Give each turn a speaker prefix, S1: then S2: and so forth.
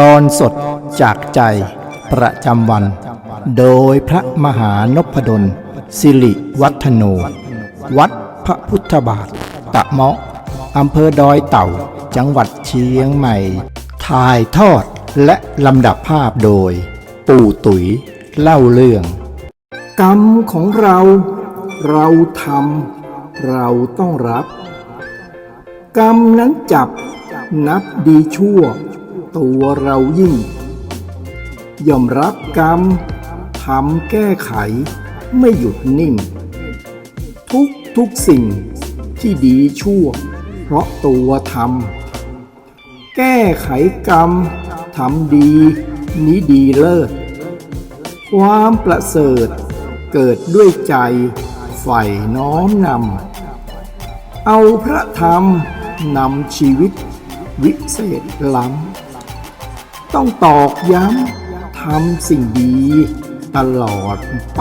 S1: ตอนสดจากใจประจำวัน โดยพระมหานพดล สิริวัฒโน วัดพระพุทธบาท ตะเมาะอำเภอดอยเต่า จังหวัดเชียงใหม่ ถ่ายทอดและลำดับภาพโดย ปู่ตุ๋ยเล่าเรื่อง กรรมของเรา เราทำเราต้องรับ กรรมนั้นจับนับดีชั่ว ตัวเรายิ่ง ยอมรับกรรมทำแก้ไขไม่หยุดนิ่ง ทุกทุกสิ่งที่ดีชั่ว เพราะตัวทำแก้ไขกรรมทำดี นี้ดีเลิศ ความประเสริฐเกิดด้วยใจใฝ่น้อมนำเอาพระธรรมนำชีวิตวิเศษล้ำ ต้องตอกย้ำทำสิ่งดีตลอดไป